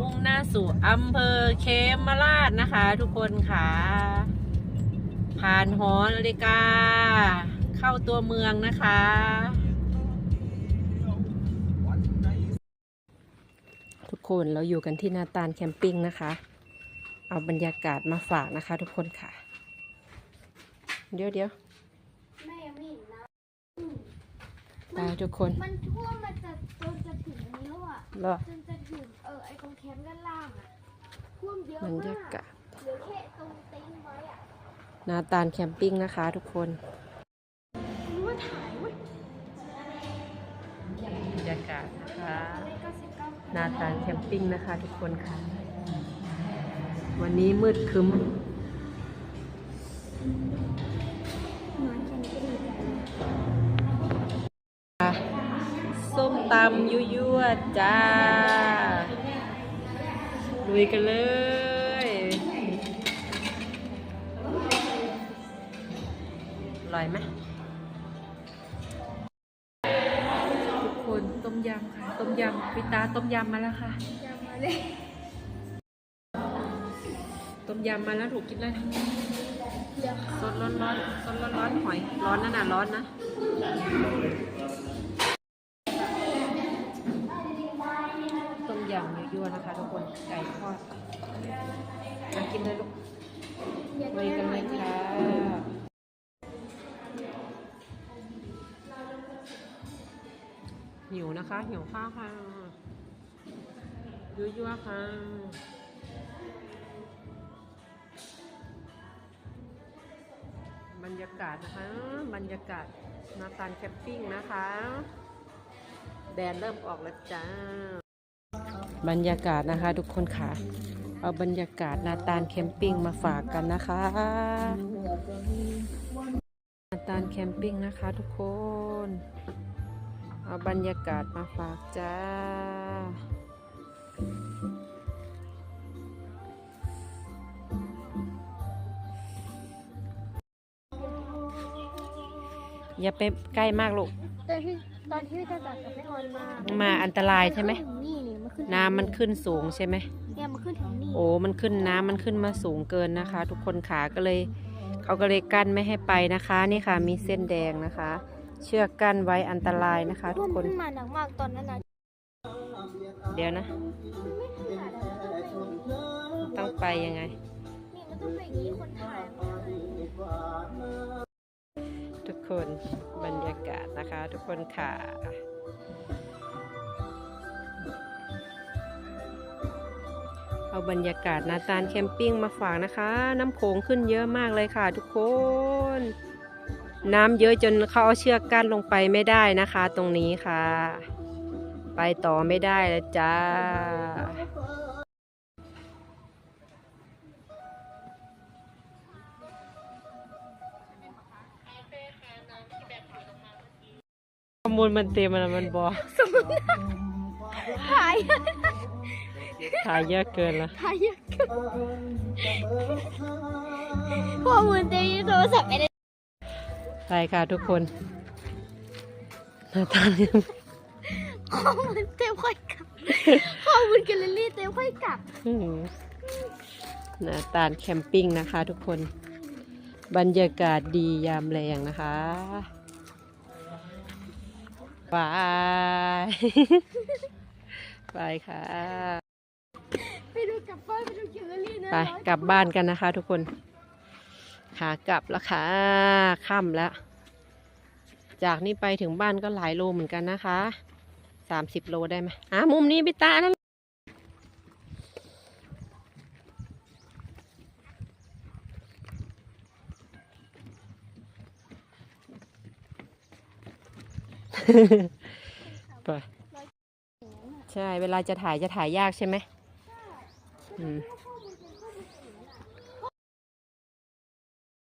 มุ่งหน้าสู่อำเภอเคมราชนะคะ ทุกคนค่ะ ผ่านหอนาฬิกา เข้าตัวเมืองนะคะ ทุกคนเราอยู่กันที่นาตาลแคมปิ้งนะคะ เอาบรรยากาศมาฝากนะคะ ทุกคนค่ะ เดี๋ยวเดี๋ยวแม่ยังไม่เห็นนะไปทุกคน มันท่วมมาจะจนจะถึง อันนี้แล้วอะรอจนจะถึงเออไอตรงแคมป์ด้านล่างอะท่วมเยอะบรรมายากกาศเหลือแค่ตรงเต็นท์ไว้อะนาตาลแคมปิ้งนะคะทุกคนรู้ว่าถ่ายเว้ยบรรยากาศนะคะเลขเก้าสิบเก้านาตาลแคมปิ้งนะคะ ทุกคนค่ะ วันนี้มืดครึ้ม ตำยั่วยั่วจ้าลุยกันเลยอร่อยไหมทุกคนต้มยำค่ะ ต้มยำพิตาต้มยำมาแล้วค่ะยังมาเลยต้มยำมาแล้วถูกกินเลยเดี๋ยวสดร้อนร้อนสดร้อนร้อนหอย ร้อนนะน่ะร้อนนะ ยั่วนะคะทุกคนไก่ทอดมากินเลยลูกอยากไปกันเลยค่ะหิวนะคะหิวข้าวค่ะยั่วๆค่ะบรรยากาศนะคะ บรรยากาศนาตาลแคมปิ้งนะคะ แดดเริ่มออกแล้วจ้า บรรยากาศนะคะ ทุกคนค่ะ เอาบรรยากาศนาตาลแคมปิ้งมาฝากกันนะคะนาตาลแคมปิ้งนะคะ ทุกคน เอาบรรยากาศมาฝากจ้าอย่าไปใกล้มากลูก ตอนที่ตอนที่จะจัดกับพี่ออนมามาอันตรายใช่ไหมนขึ้นถึงนี่นี่มันขึ้นน้ำมันขึ้นสูงใช่ไหม เนี่ยมันขึ้นถึงนี่โอ้ มันขึ้นน้ำมันขึ้นมาสูงเกินนะคะ ทุกคนขาก็เลย เขาก็เลยกั้นไม่ให้ไปนะคะ นี่ค่ะมีเส้นแดงนะคะ เชือกกั้นไว้อันตรายนะคะ ทุท่วกมคน ขึ้นมาหนักมากตอนนั้นนะเดี๋ยวนะมันไม่ขนาดนั้นนะต้องไปยังไง นี่มันต้องเป็นอย่างนี้คนถ่ายมาทุก คนบรรยากาศนะคะ ทุกคนค่ะเอาบรรยากาศนาตาลแคมปิ้งมาฝากนะคะ น้ำโขงขึ้นเยอะมากเลยค่ะ ทุกคน น้ำเยอะจนเขาเอาเชือกกั้นลงไปไม่ได้นะคะ ตรงนี้ค่ะ ไปต่อไม่ได้แล้วจ้า มูลมันเต็มมันมันบอถ่ายถ่ายเยอะเกินละถ่ายเยอะเกินข้อมูลเต็มที่โทรศัพท์ไม่ได้ไปค่ะทุกคนนาตาลข้อมูลเต็มค่อยกลับข้อมูลแกลเลอรี่เต็มค่อยกลับอืมนาตาลแคมปิ้งนะคะ ทุกคน บรรยากาศดียามแรงนะคะ บายไปค่ะ ไปดูกลับบ้านไปดูแกลเลอรี่นะไปกลับบ้านกันนะคะ ทุกคนขากลับแล้วค่ะค่ำแล้ว จากนี้ไปถึงบ้านก็หลายโลเหมือนกันนะคะสามสิบโลได้ไหมอะมุมนี้พี่ตานั่น ไปใช่ เวลาจะถ่ายจะถ่ายยากใช่ไหมอืมข้อ